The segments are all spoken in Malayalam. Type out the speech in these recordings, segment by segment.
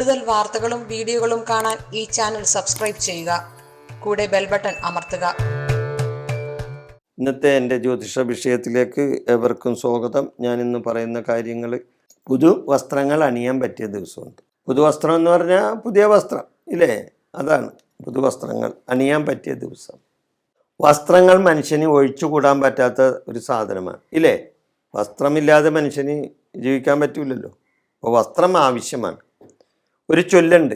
കൂടുതൽ വാർത്തകളും വീഡിയോകളും കാണാൻ ഈ ചാനൽ സബ്സ്ക്രൈബ് ചെയ്യുക. കൂടെ ബെൽ ബട്ടൺ അമർത്തുക. ഇന്നത്തെ എന്റെ ജ്യോതിഷ വിഷയത്തിലേക്ക് ഏവർക്കും സ്വാഗതം. ഞാൻ ഇന്ന് പറയുന്ന കാര്യങ്ങൾ പുതു വസ്ത്രങ്ങൾ അണിയാൻ പറ്റിയ ദിവസമുണ്ട്. പുതുവസ്ത്രം എന്ന് പറഞ്ഞാൽ പുതിയ വസ്ത്രം ഇല്ലേ? അതാണ് പുതുവസ്ത്രങ്ങൾ അണിയാൻ പറ്റിയ ദിവസം. വസ്ത്രങ്ങൾ മനുഷ്യന് ഒഴിച്ചുകൂടാൻ പറ്റാത്ത ഒരു സാധനമാണ് ഇല്ലേ? വസ്ത്രമില്ലാതെ മനുഷ്യന് ജീവിക്കാൻ പറ്റില്ലല്ലോ അപ്പോൾ വസ്ത്രം ആവശ്യമാണ്. ഒരു ചൊല്ലുണ്ട്.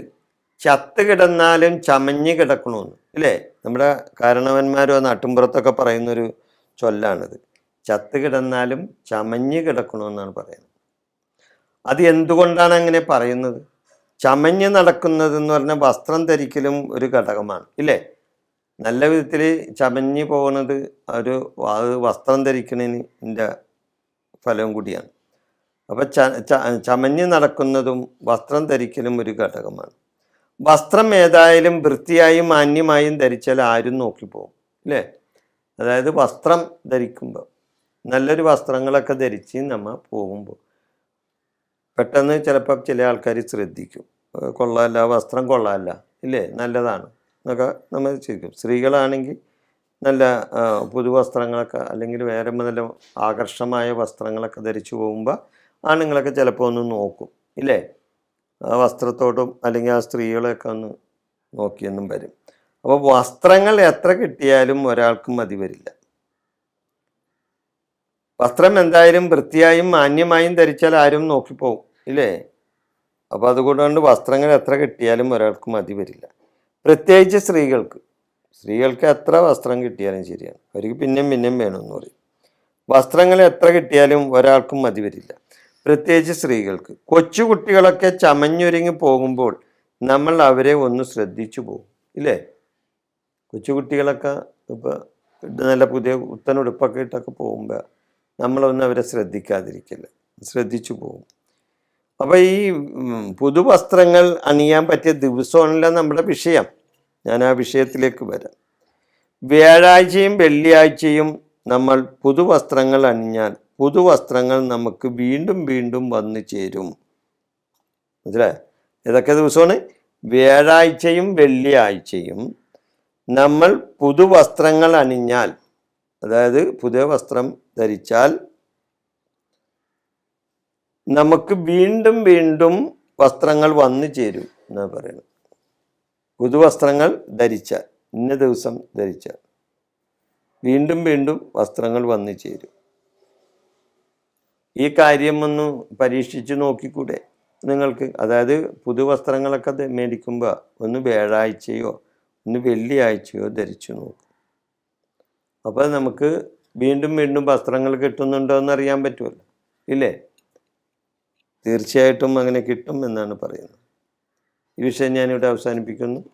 ചത്ത് കിടന്നാലും ചമഞ്ഞ് കിടക്കണമെന്ന് ഇല്ലേ? നമ്മുടെ കാരണവന്മാരോ നാട്ടിൻപുറത്തൊക്കെ പറയുന്നൊരു ചൊല്ലാണിത്. ചത്ത് കിടന്നാലും ചമഞ്ഞ് കിടക്കണമെന്നാണ് പറയുന്നത്. അത് എന്തുകൊണ്ടാണ് അങ്ങനെ പറയുന്നത്? ചമഞ്ഞ് നടക്കുന്നത് എന്ന് പറഞ്ഞാൽ വസ്ത്രം ധരിക്കലും ഒരു ഘടകമാണ്. ഇല്ലേ? നല്ല വിധത്തിൽ ചമഞ്ഞ് പോകുന്നത് ഒരു വസ്ത്രം ധരിക്കുന്നതിന്റെ ഫലവും കൂടിയാണ്. അപ്പോൾ ചമഞ്ഞ് നടക്കുന്നതും വസ്ത്രം ധരിക്കലും ഒരു ഘടകമാണ്. വസ്ത്രം ഏതായാലും വൃത്തിയായും മാന്യമായും ധരിച്ചാൽ ആരും നോക്കിപ്പോകും അല്ലേ? അതായത് വസ്ത്രം ധരിക്കുമ്പോൾ നല്ലൊരു വസ്ത്രങ്ങളൊക്കെ ധരിച്ച് നമ്മൾ പോകുമ്പോൾ പെട്ടെന്ന് ചിലപ്പോൾ ചില ആൾക്കാർ ശ്രദ്ധിക്കും. കൊള്ളാമല്ല വസ്ത്രം കൊള്ളാമല്ല ഇല്ലേ? നല്ലതാണ്. എന്നൊക്കെ നമ്മൾ ചിരിക്കും സ്ത്രീകളാണെങ്കിൽ നല്ല പുതുവസ്ത്രങ്ങളൊക്കെ അല്ലെങ്കിൽ വേറെ നല്ല ആകർഷമായ വസ്ത്രങ്ങളൊക്കെ ധരിച്ചു പോകുമ്പോൾ ആണുങ്ങളൊക്കെ ചിലപ്പോൾ ഒന്ന് നോക്കും ഇല്ലേ? ആ വസ്ത്രത്തോടും അല്ലെങ്കിൽ ആ സ്ത്രീകളെയൊക്കെ ഒന്ന് നോക്കിയെന്നും വരും. അപ്പോൾ വസ്ത്രങ്ങൾ എത്ര കിട്ടിയാലും ഒരാൾക്കും മതി വരില്ല. വസ്ത്രം എന്തായാലും വൃത്തിയായും മാന്യമായും ധരിച്ചാൽ ആരും നോക്കിപ്പോവും ഇല്ലേ? അപ്പോൾ അതുകൊണ്ട് വസ്ത്രങ്ങൾ എത്ര കിട്ടിയാലും ഒരാൾക്കും മതി വരില്ല. പ്രത്യേകിച്ച് സ്ത്രീകൾക്ക്. സ്ത്രീകൾക്ക് എത്ര വസ്ത്രം കിട്ടിയാലും ശരിയാണ്. അവർക്ക് പിന്നെയും പിന്നെയും വേണമെന്ന് പറയും. വസ്ത്രങ്ങൾ എത്ര കിട്ടിയാലും ഒരാൾക്കും മതി വരില്ല. പ്രത്യേകിച്ച് സ്ത്രീകൾക്ക്. കൊച്ചുകുട്ടികളൊക്കെ ചമഞ്ഞൊരുങ്ങി പോകുമ്പോൾ നമ്മൾ അവരെ ഒന്ന് ശ്രദ്ധിച്ചു പോകും. ഇല്ലേ? കൊച്ചുകുട്ടികളൊക്കെ ഇപ്പോൾ നല്ല പുതിയ കുത്തൻ ഉടുപ്പൊക്കെ ഇട്ടൊക്കെ പോകുമ്പോൾ നമ്മളൊന്നും അവരെ ശ്രദ്ധിക്കാതിരിക്കില്ല ശ്രദ്ധിച്ചു പോകും. അപ്പോൾ ഈ പുതുവസ്ത്രങ്ങൾ അണിയാൻ പറ്റിയ ദിവസമാണല്ലോ നമ്മുടെ വിഷയം. ഞാൻ ആ വിഷയത്തിലേക്ക് വരാം. വ്യാഴാഴ്ചയും വെള്ളിയാഴ്ചയും നമ്മൾ പുതുവസ്ത്രങ്ങൾ അണിഞ്ഞാൽ പുതുവസ്ത്രങ്ങൾ നമുക്ക് വീണ്ടും വീണ്ടും വന്നു ചേരും. മനസ്സിലായോ? ഏതൊക്കെ ദിവസമാണ്. വ്യാഴാഴ്ചയും വെള്ളിയാഴ്ചയും നമ്മൾ പുതുവസ്ത്രങ്ങൾ അണിഞ്ഞാൽ അതായത് പുതിയ വസ്ത്രം ധരിച്ചാൽ നമുക്ക് വീണ്ടും വീണ്ടും വസ്ത്രങ്ങൾ വന്നു ചേരും എന്നാണ് പറയുന്നത്. പുതുവസ്ത്രങ്ങൾ ധരിച്ച ഇന്ന ദിവസം ധരിച്ച വീണ്ടും വീണ്ടും വസ്ത്രങ്ങൾ വന്നു ചേരും. ഈ കാര്യം ഒന്ന് പരീക്ഷിച്ച് നോക്കിക്കൂടെ നിങ്ങൾക്ക്? അതായത് പുതുവസ്ത്രങ്ങളൊക്കെ മേടിക്കുമ്പോൾ ഒന്ന് വ്യാഴാഴ്ചയോ ഒന്ന് വെള്ളിയാഴ്ചയോ ധരിച്ചു നോക്കും. അപ്പോൾ നമുക്ക് വീണ്ടും വീണ്ടും വസ്ത്രങ്ങൾ കിട്ടുന്നുണ്ടോ എന്ന് അറിയാൻ പറ്റുമല്ലോ ഇല്ലേ? തീർച്ചയായിട്ടും അങ്ങനെ കിട്ടും എന്നാണ് പറയുന്നത്. ഈ വിഷയം ഞാനിവിടെ അവസാനിപ്പിക്കുന്നു.